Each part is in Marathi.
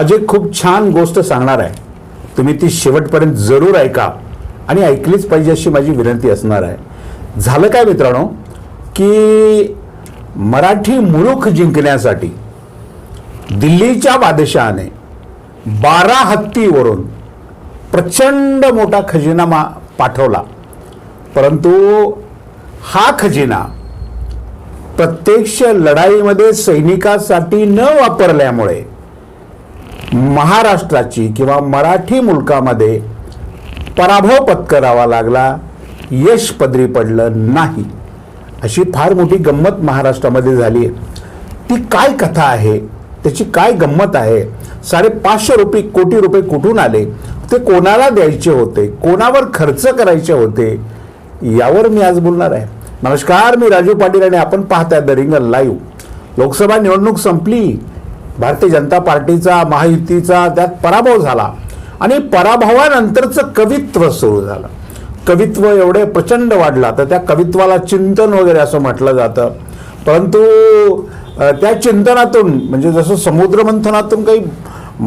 आज एक खूप छान गोष्ट सांगणार आहे. तुम्ही ती शेवटपर्यंत जरूर ऐका आणि ऐकलीच पाहिजे अशी माझी विनंती असणार आहे. झालं काय मित्रांनो? की मराठी मुलूक जिंकण्यासाठी दिल्लीच्या बादशहाने बारा हत्तीवरून प्रचंड मोठा खजिना मा पाठवला. परंतु हा खजिना प्रत्यक्ष लढाईमध्ये सैनिकासाठी न वापरल्यामुळे महाराष्ट्राची किंवा मराठी मुलकामध्ये पराभव पत्करावा लागला यश पदरी पडलं नाही. अशी फार मोठी गंमत महाराष्ट्रामध्ये झाली आहे ती काय कथा आहे? त्याची काय गंमत आहे? साडेपाचशे रुपये कोटी रुपये कुठून आले? ते कोणाला द्यायचे होते? कोणावर खर्च करायचे होते? यावर मी आज बोलणार आहे. नमस्कार मी राजू पाटील आणि आपण पाहताय द रिंगल लाईव्ह. लोकसभा निवडणूक संपली. भारतीय जनता पार्टीचा महायुतीचा त्यात पराभव झाला. आणि पराभवानंतरचं कवित्व सुरू झालं. कवित्व एवढे प्रचंड वाढला. तर त्या कवित्वाला चिंतन वगैरे असं म्हटलं जातं. परंतु त्या चिंतनातून म्हणजे जसं समुद्रमंथनातून काही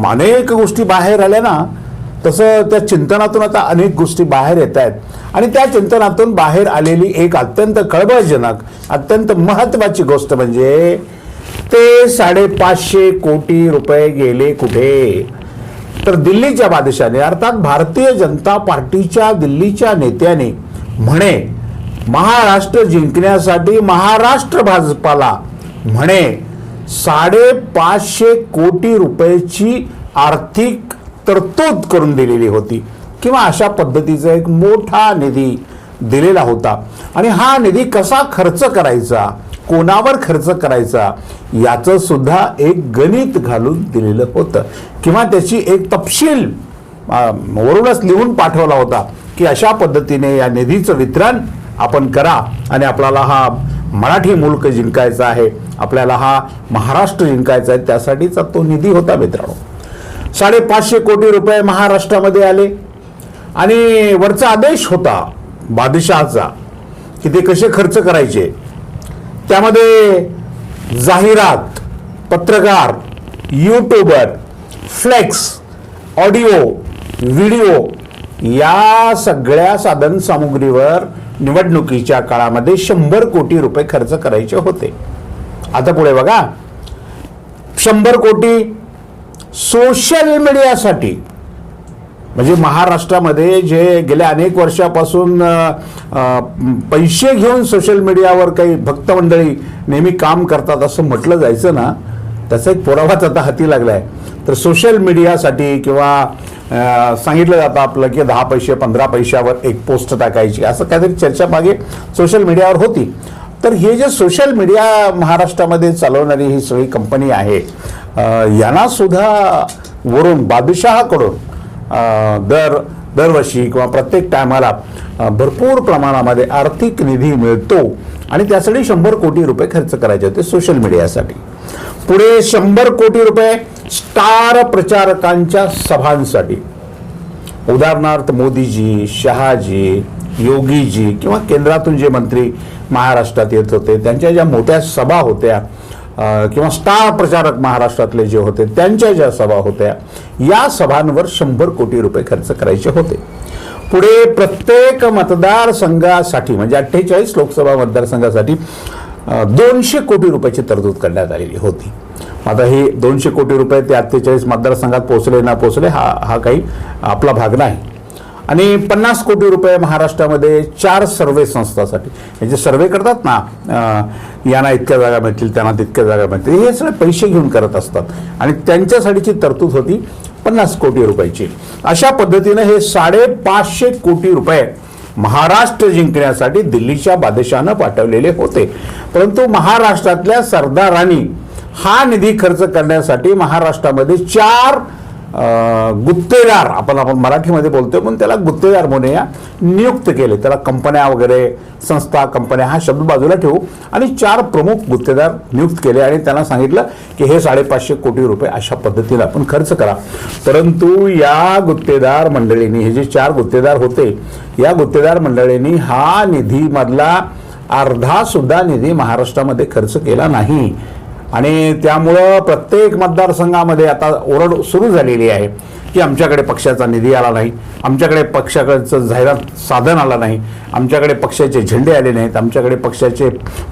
अनेक गोष्टी बाहेर आल्या ना तसं त्या चिंतनातून आता अनेक गोष्टी बाहेर येत आहेत. आणि त्या चिंतनातून बाहेर आलेली एक अत्यंत कळबळजनक अत्यंत महत्त्वाची गोष्ट म्हणजे ते साडेपाचशे कोटी रुपये गेले कुठे? तर दिल्लीच्या बादशाने अर्थात भारतीय जनता पार्टीच्या दिल्लीच्या नेत्याने म्हणे महाराष्ट्र जिंकण्यासाठी महाराष्ट्र भाजपाला म्हणे साडेपाचशे कोटी रुपयाची आर्थिक तरतूद करून दिलेली होती. किंवा अशा पद्धतीचा एक मोठा निधी दिलेला होता. आणि हा निधी कसा खर्च करायचा? कोणावर खर्च करायचा? याचं सुद्धा एक गणित घालून दिलेलं होतं. किंवा त्याची एक तपशील वरूनच लिहून पाठवला होता की अशा पद्धतीने या निधीचं वितरण आपण करा. आणि आपल्याला हा मराठी मुल्क जिंकायचा आहे. आपल्याला हा महाराष्ट्र जिंकायचा आहे. त्यासाठीचा तो निधी होता मित्रांनो. साडेपाचशे कोटी रुपये महाराष्ट्रामध्ये आले. आणि वरचा आदेश होता. बादशहाचा की ते कसे खर्च करायचे? त्यामध्ये जाहिरात पत्रकार यूट्यूबर फ्लेक्स ऑडिओ व्हिडिओ या सगळ्या साधन सामुग्रीवर निवडणुकीच्या काळामध्ये शंभर कोटी रुपये खर्च करायचे होते. आता पुढे बघा. शंभर कोटी सोशल मीडियासाठी म्हणजे महाराष्ट्रामध्ये जे गेल्या अनेक वर्षापासून पैसे घेऊन सोशल मीडियावर काही भक्त मंडळी नेहमी काम करतात असं म्हटलं जायचं ना त्याचा एक पुरावाच आता हाती आहे तर सोशल मीडियासाठी किंवा सांगितलं जातं आपलं की दहा पैसे पंधरा पैशावर एक पोस्ट टाकायची असं काहीतरी चर्चा मागे सोशल मीडियावर होती. तर हे जे सोशल मीडिया महाराष्ट्रामध्ये चालवणारी ही सगळी कंपनी आहे यांनासुद्धा यांना सुद्धा वरून बादशहाकडून दर दरवर्षी किंवा प्रत्येक टायमाला भरपूर प्रमाणामध्ये आर्थिक निधी मिळतो आणि त्यासाठी शंभर कोटी रुपये खर्च करायचे होते सोशल मीडियासाठी. पुढे शंभर कोटी रुपये स्टार प्रचारकांच्या सभांसाठी. उदाहरणार्थ मोदीजी शहाजी योगीजी किंवा केंद्रातून जे मंत्री महाराष्ट्रात येत होते त्यांच्या ज्या मोठ्या सभा होत्या किंवा स्टार प्रचारक महाराष्ट्रातले जे होते त्यांच्या ज्या सभा होत्या या सभांवर शंभर कोटी रुपये खर्च करायचे होते. पुढे प्रत्येक मतदारसंघासाठी म्हणजे अठ्ठेचाळीस लोकसभा मतदारसंघासाठी दोनशे कोटी रुपयाची तरतूद करण्यात आलेली होती. आता हे दोनशे कोटी रुपये ते अठ्ठेचाळीस मतदारसंघात पोचले ना पोचले हा हा काही आपला भाग नाही. आणि पन्नास कोटी रुपये महाराष्ट्रामध्ये चार सर्वे संस्थासाठी. हे जे सर्वे करतात ना यांना इतक्या जागा मिळतील त्यांना तितक्या जागा मिळतील हे सगळे पैसे घेऊन करत असतात. आणि त्यांच्यासाठीची तरतूद होती पन्नास कोटी रुपयाची. अशा पद्धतीनं हे साडेपाचशे कोटी रुपये महाराष्ट्र जिंकण्यासाठी दिल्लीच्या बादशानं पाठवलेले होते. परंतु महाराष्ट्रातल्या सरदारांनी हा निधी खर्च करण्यासाठी महाराष्ट्रामध्ये चार गुत्तेदार आपण आपण मराठीमध्ये बोलतोय म्हणून त्याला गुत्तेदार म्हणून या नियुक्त केले. त्याला कंपन्या वगैरे संस्था कंपन्या हा शब्द बाजूला ठेवू. आणि चार प्रमुख गुत्तेदार नियुक्त केले आणि त्यांना सांगितलं की हे साडेपाचशे कोटी रुपये अशा पद्धतीने आपण खर्च करा. परंतु या गुत्तेदार मंडळींनी हे जे चार गुत्तेदार होते या गुत्तेदार मंडळींनी हा निधीमधला अर्धा सुद्धा निधी महाराष्ट्रामध्ये खर्च केला नाही. आणि त्यामुळं प्रत्येक मतदारसंघामध्ये आता ओरड सुरू झालेली आहे. की आमच्याकडे पक्षाचा निधी आला नाही आमच्याकडे पक्षाकडचं जाहिरात साधन आलं नाही आमच्याकडे पक्षाचे झेंडे आले नाहीत आमच्याकडे पक्षाचे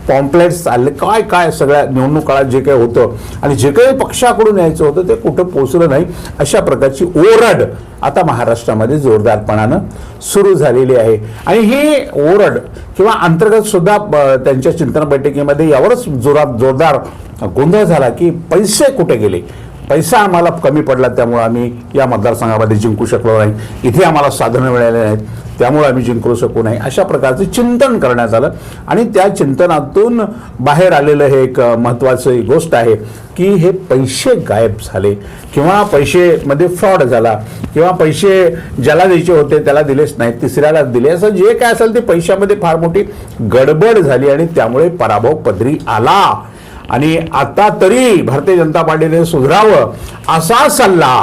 पॉम्पलेट्स आले काय काय सगळ्या निवडणूक काळात जे काही होतं आणि जे काही पक्षाकडून यायचं होतं ते कुठं पोचलं नाही अशा प्रकारची ओरड आता महाराष्ट्रामध्ये जोरदारपणानं सुरू झालेली आहे. आणि ही ओरड किंवा अंतर्गतसुद्धा त्यांच्या चिंतन बैठकीमध्ये यावरच जोरात जोरदार गोंधळ झाला की पैसे कुठे गेले? पैसा आम्हाला कमी पडला त्यामुळे आम्ही या मतदारसंघामध्ये जिंकू शकलो नाही. इथे आम्हाला साधनं मिळाले नाहीत त्यामुळे आम्ही जिंकू शकू नाही. अशा प्रकारचं चिंतन करण्यात आलं. आणि त्या चिंतनातून बाहेर आलेलं हे एक महत्त्वाचं गोष्ट आहे की हे पैसे गायब झाले. किंवा पैसेमध्ये फ्रॉड झाला. किंवा पैसे ज्याला द्यायचे होते त्याला दिलेच नाही तिसऱ्याला दिले. असं जे काय असेल ते पैशामध्ये फार मोठी गडबड झाली आणि त्यामुळे पराभव पदरी आला. आणि आता तरी भारतीय जनता पार्टीने सुधरावं असा सल्ला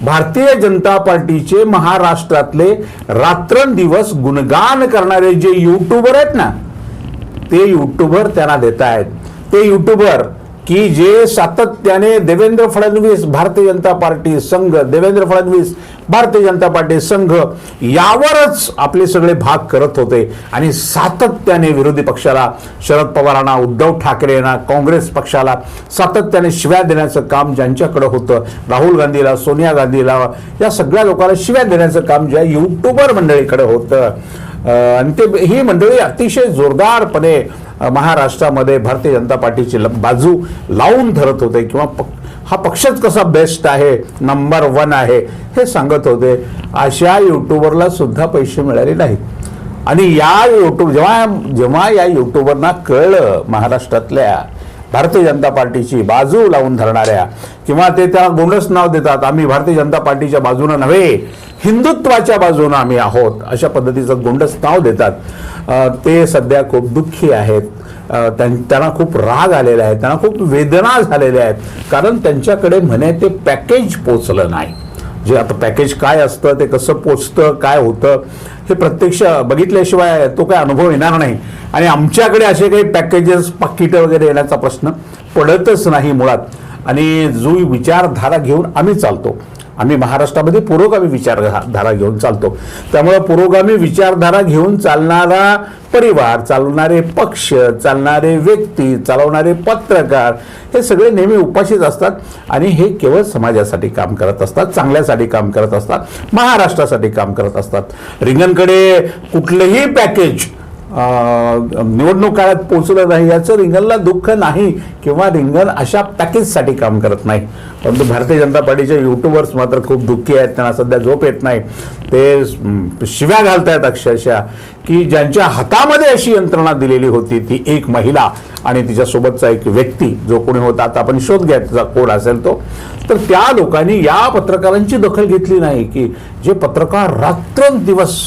भारतीय जनता पार्टीचे महाराष्ट्रातले रात्रंदिवस गुणगान करणारे जे युट्यूबर आहेत ना ते युट्यूबर त्यांना देत आहेत ते युट्यूबर की जे सातत्याने देवेंद्र फडणवीस भारतीय जनता पार्टी संघ देवेंद्र फडणवीस भारतीय जनता पार्टी संघ यावरच आपले सगळे भाग करत होते. आणि सातत्याने विरोधी पक्षाला शरद पवारांना उद्धव ठाकरेंना काँग्रेस पक्षाला सातत्याने शिव्या देण्याचं काम ज्यांच्याकडं होतं राहुल गांधीला सोनिया गांधीला या सगळ्या लोकांना शिव्या देण्याचं काम ज्या युट्यूबर मंडळीकडे होतं. आणि ते ही मंडळी अतिशय जोरदारपणे महाराष्ट्रामध्ये भारतीय जनता पार्टीची ल- बाजू लावून धरत होते किंवा पक- हा पक्षच कसा बेस्ट आहे नंबर वन आहे हे सांगत होते. अशा यूट्यूबरला सुद्धा पैसे मिळाले नाहीत. आणि या यूट्यूब जेव्हा जेव्हा या यूट्यूबरना कळलं महाराष्ट्रातल्या भारतीय जनता पार्टीची बाजू लावून धरणाऱ्या किंवा ते त्याला गोंडस नाव देतात आम्ही भारतीय जनता पार्टीच्या बाजूनं नव्हे हिंदुत्वाच्या बाजूनं आम्ही आहोत अशा पद्धतीचं गोंडस नाव देतात. ते सध्या खूप दुःखी आहेत. त्यां- त्यांना खूप राग आलेला आहे. त्यांना खूप वेदना झालेल्या आहेत. कारण त्यांच्याकडे म्हणे ते पॅकेज पोचलं नाही. जे आता पॅकेज काय असतं ते कसं पोचतं काय होतं हे प्रत्यक्ष बघितल्याशिवाय तो काय अनुभव येणार नाही. आणि आमच्याकडे असे काही पॅकेजेस पाकिटं वगैरे येण्याचा प्रश्न पडतच नाही मुळात. आणि जो विचारधारा घेऊन आम्ही चालतो. आम्ही महाराष्ट्रामध्ये पुरोगामी विचारधारा घेऊन चालतो. त्यामुळं पुरोगामी विचारधारा घेऊन चालणारा परिवार चालणारे पक्ष चालणारे व्यक्ती चालवणारे पत्रकार हे सगळे नेहमी उपाशीच असतात आणि हे केवळ समाजासाठी काम करत असतात चांगल्यासाठी काम करत असतात महाराष्ट्रासाठी काम करत असतात. रिंगणकडे कुठलंही पॅकेज निवडणूक काळात पोहोचलं नाही याचं रिंगणला दुःख नाही किंवा रिंगण अशा पॅकेजसाठी काम करत नाही. परंतु भारतीय जनता पार्टीचे युट्यूबर्स मात्र खूप दुःखी आहेत त्यांना सध्या झोप येत नाही. ते शिव्या घालतायत अक्षरशः की ज्यांच्या हातामध्ये अशी यंत्रणा दिलेली होती ती एक महिला आणि तिच्यासोबतचा एक व्यक्ती जो कोणी होता आता आपण शोध घ्या त्याचा कोड असेल तो. तर त्या लोकांनी या पत्रकारांची दखल घेतली नाही की जे पत्रकार रात्रंदिवस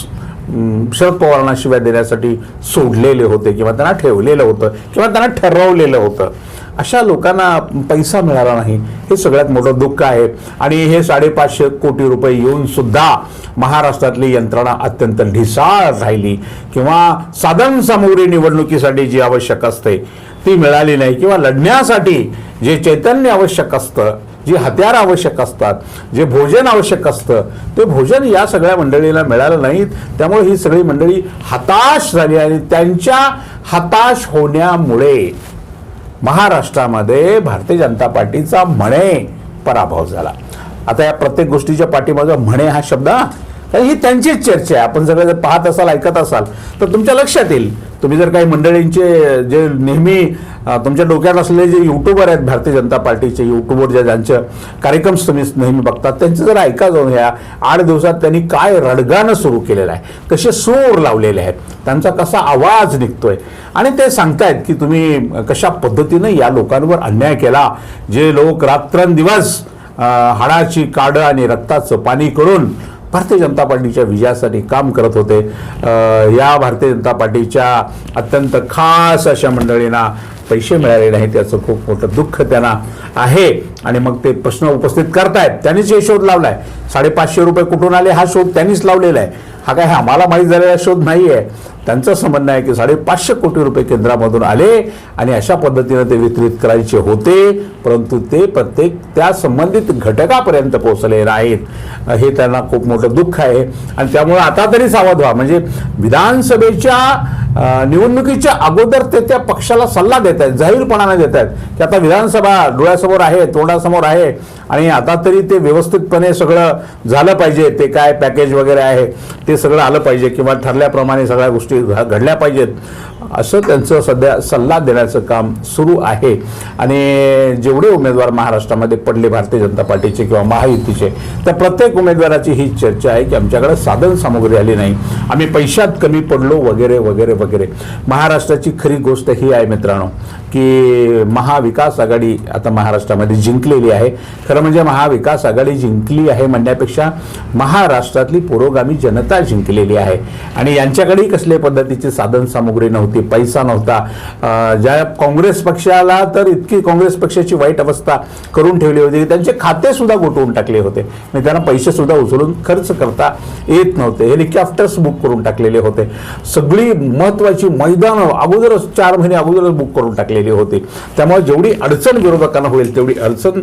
शरद पवारांना शिव्या देण्यासाठी सोडलेले होते किंवा त्यांना ठेवलेलं होतं किंवा त्यांना ठरवलेलं होतं. अशा लोकांना पैसा मिळाला नाही. हे सगळ्यात मोठं दुःख आहे. आणि हे साडेपाचशे कोटी रुपये येऊन सुद्धा महाराष्ट्रातली यंत्रणा अत्यंत ढिसाळ राहिली. किंवा साधन सामुग्री निवडणुकीसाठी जी आवश्यक असते ती मिळाली नाही. किंवा लढण्यासाठी जे चैतन्य आवश्यक असतं जी हत्यार आवश्यक असतात जे भोजन आवश्यक असतं ते भोजन या सगळ्या मंडळीला मिळालं नाहीत. त्यामुळे ही सगळी मंडळी हताश झाली आणि त्यांच्या हताश होण्यामुळे महाराष्ट्रामध्ये भारतीय जनता पार्टीचा म्हणे पराभव झाला. आता या प्रत्येक गोष्टीच्या पाठीमागं म्हणे हा शब्द कारण ही त्यांचीच चर्चा आहे. आपण सगळं जर पाहत असाल ऐकत असाल तर तुमच्या लक्षात येईल. तुम्ही जर काही मंडळींचे जे नेहमी तुमच्या डोक्यात असलेले जे युट्यूबर आहेत भारतीय जनता पार्टीचे युट्यूबर ज्या ज्यांचे कार्यक्रम तुम्ही नेहमी बघतात त्यांचं जर ऐका जाऊन ह्या आठ दिवसात त्यांनी काय रडगाणं सुरू केलेलं आहे कसे सूर लावलेले आहेत त्यांचा कसा आवाज निघतोय आणि ते सांगतायत की तुम्ही कशा पद्धतीनं या लोकांवर अन्याय केला जे लोक रात्रंदिवस हाडाची काडं आणि रक्ताचं पाणी करून भारतीय जनता पार्टीच्या विजयासाठी काम करत होते. या भारतीय जनता पार्टीच्या अत्यंत खास अशा मंडळींना पैसे मिळाले नाही त्याचं खूप मोठं दुःख त्यांना आहे. आणि मग ते प्रश्न उपस्थित करतायत. त्यांनीच हे शोध लावलाय. साडेपाचशे रुपये कुठून आले हा शोध त्यांनीच लावलेला आहे. हा काय आम्हाला माहीत झालेला शोध नाही आहे त्यांचं असं म्हणणं आहे की साडेपाचशे कोटी रुपये केंद्रामधून आले आणि अशा पद्धतीनं ते वितरित करायचे होते परंतु ते प्रत्येक त्या संबंधित घटकापर्यंत पोहोचले नाहीत. हे त्यांना खूप मोठं दुःख आहे. आणि त्यामुळे आता तरी सावध व्हा. म्हणजे विधानसभेच्या निवडणुकीच्या अगोदर ते त्या पक्षाला सल्ला देत आहेत जाहीरपणाने देत आहेत की आता विधानसभा डोळ्यासमोर आहे तोंडासमोर आहे आणि आता तरी ते व्यवस्थितपणे सगळं झालं पाहिजे ते काय पॅकेज वगैरे आहे ते सगळं आलं पाहिजे किंवा ठरल्याप्रमाणे सगळ्या गोष्टी घ- घडल्या पाहिजेत. असं त्यांचं सध्या सल्ला देण्याचं काम सुरू आहे. आणि जेवढे उमेदवार महाराष्ट्रामध्ये पडले भारतीय जनता पार्टीचे किंवा महायुतीचे त्या प्रत्येक उमेदवाराची ही चर्चा आहे की आमच्याकडे साधन सामुग्री आली नाही. आम्ही पैशात कमी पडलो वगैरे वगैरे वगैरे. महाराष्ट्राची खरी गोष्ट ही आहे मित्रांनो की महाविकास आघाडी आता महाराष्ट्रामध्ये जिंकलेली आहे. खरं म्हणजे महाविकास आघाडी जिंकली आहे म्हणण्यापेक्षा महाराष्ट्रातली पुरोगामी जनता जिंकलेली आहे. आणि यांच्याकडेही कसल्या पद्धतीची साधन सामुग्री नव्हती. पैसा नव्हता. ज्या काँग्रेस पक्षाला तर इतकी काँग्रेस पक्षाची वाईट अवस्था करून ठेवली होती की त्यांचे खाते सुद्धा गोठवून टाकले होते. आणि त्यांना पैसे सुद्धा उचलून खर्च करता येत नव्हते. हेलिकॉप्टर्स बुक करून टाकलेले होते. सगळी महत्त्वाची मैदानं अगोदरच चार महिने अगोदरच बुक करून टाकलेली होती. त्यामुळे जेवढी अडचण विरोधकांना होईल तेवढी अडचण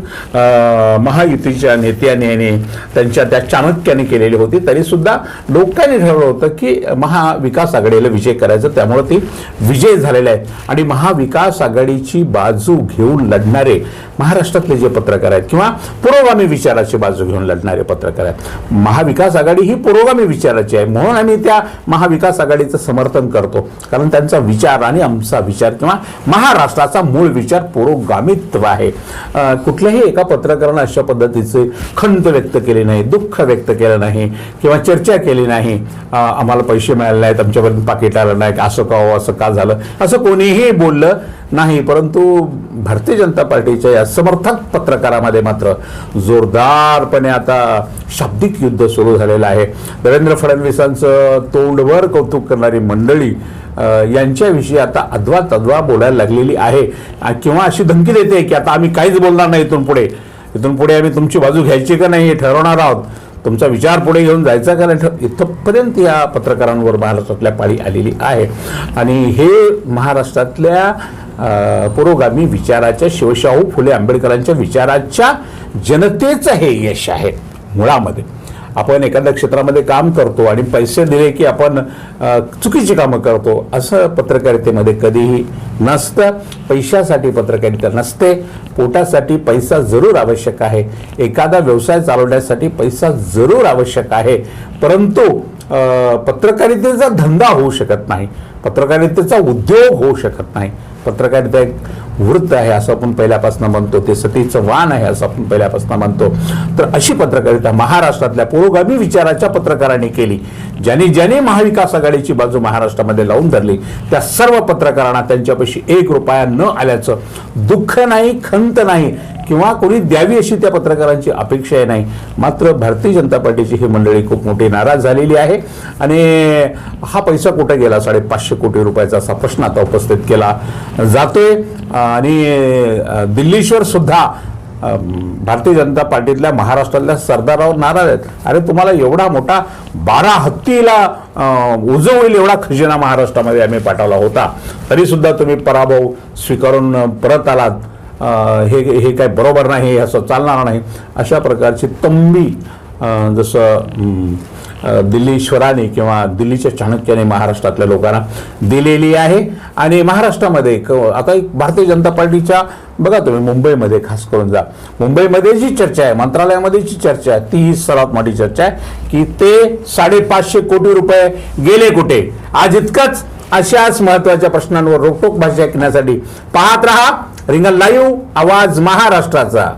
महायुतीच्या नेत्याने आणि त्यांच्या त्या चाणक्याने केलेली होती. तरीसुद्धा लोकांनी ठरवलं होतं की महाविकास आघाडीला विजय करायचं. त्यामुळे ती विजय झालेला आहे आणि महाविकास आघाडीची बाजू घेऊन लढणारे महाराष्ट्रातले जे पत्रकार आहेत किंवा पुरोगामी विचाराची बाजू घेऊन लढणारे पत्रकार आहेत. महाविकास आघाडी ही पुरोगामी विचाराची आहे. म्हणून आम्ही त्या महाविकास आघाडीचं समर्थन करतो. कारण त्यांचा विचार आणि आमचा विचार किंवा महाराष्ट्राचा मूळ विचार पुरोगामित्व आहे. कुठल्याही एका पत्रकारानं अशा पद्धतीचे खंत व्यक्त केले नाही दुःख व्यक्त केलं नाही किंवा चर्चा केली नाही. आम्हाला पैसे मिळाले नाहीत आमच्यापर्यंत पाकिट आलं नाही असं का हो, असं असं का झालं? असं कोणीही बोललं नाही परंतु भारतीय जनता पार्टीच्या या समर्थक पत्रकारामध्ये मात्र जोरदारपणे आता शाब्दिक युद्ध सुरू झालेलं आहे. देवेंद्र फडणवीसांचं तोंडवर कौतुक करणारी मंडळी यांच्याविषयी आता अद्वा तद्वा बोलायला लागलेली आहे. किंवा अशी धमकी देते की आता आम्ही काहीच बोलणार नाही इथून पुढे. इथून पुढे आम्ही तुमची बाजू घ्यायची का नाही हे ठरवणार आहोत. तुमचा विचार पुढे घेऊन जायचा कारण इथंपर्यंत या पत्रकारांवर महाराष्ट्रातल्या पाळी आलेली आहे. आणि हे महाराष्ट्रातल्या पुरोगामी विचाराच्या शिवशाहू फुले आंबेडकरांच्या विचाराच्या जनतेचं हे यश आहे मुळामध्ये. आपण एखाद्या क्षेत्रामध्ये काम करतो आणि पैसे दिले की आपण चुकीची कामं करतो असं पत्रकारितेमध्ये कधीही नसतं. पैशासाठी पत्रकारिता नसते. पोटासाठी पैसा जरूर आवश्यक आहे. एखादा व्यवसाय चालवण्यासाठी पैसा जरूर आवश्यक आहे. परंतु पत्रकारितेचा धंदा होऊ शकत नाही. पत्रकारितेचा उद्योग होऊ शकत नाही. पत्रकारिता एक वृत्त आहे असं आपण पहिल्यापासून म्हणतो ते सतीचं वाण आहे असं आपण पहिल्यापासून म्हणतो. तर अशी पत्रकारिता महाराष्ट्रातल्या पुरोगामी विचाराच्या पत्रकारांनी केली ज्यांनी ज्यांनी महाविकास आघाडीची बाजू महाराष्ट्रामध्ये लावून धरली त्या सर्व पत्रकारांना त्यांच्यापाशी एक रुपया न आल्याचं दुःख नाही खंत नाही किंवा कोणी द्यावी अशी त्या पत्रकारांची अपेक्षाही नाही. मात्र भारतीय जनता पार्टीची ही मंडळी खूप मोठी नाराज झालेली आहे. आणि हा पैसा कुठे गेला? साडेपाचशे कोटी रुपयाचा असा प्रश्न आता उपस्थित केला जातोय. आणि दिल्लीश्वर सुद्धा भारतीय जनता पार्टीतल्या महाराष्ट्रातल्या सरदारावर नाराज आहेत. अरे तुम्हाला एवढा मोठा बारा हत्तीला उजवळील होईल एवढा खजिना महाराष्ट्रामध्ये आम्ही पाठवला होता. तरीसुद्धा तुम्ही पराभव स्वीकारून परत आलात. हे हे काय बरोबर नाही हे असं चालणार नाही. अशा प्रकारची तंबी जसं दिल्ली ईश्वराने दिल्लीश्वराने किंवा दिल्लीच्या चाणक्याने महाराष्ट्रातल्या लोकांना दिलेली आहे. आणि महाराष्ट्रामध्ये क- आता एक भारतीय जनता पार्टीच्या बघा तुम्ही मुंबईमध्ये खास करून जा मुंबईमध्ये जी चर्चा आहे मंत्रालयामध्ये जी चर्चा आहे ती ही सर्वात मोठी चर्चा आहे की ते साडेपाचशे कोटी रुपये गेले कुठे? आज इतकंच. अशाच महत्त्वाच्या प्रश्नांवर रोखोक भाषा ऐकण्यासाठी पाहत रहा. रिंगल लाईव्ह आवाज महाराष्ट्राचा.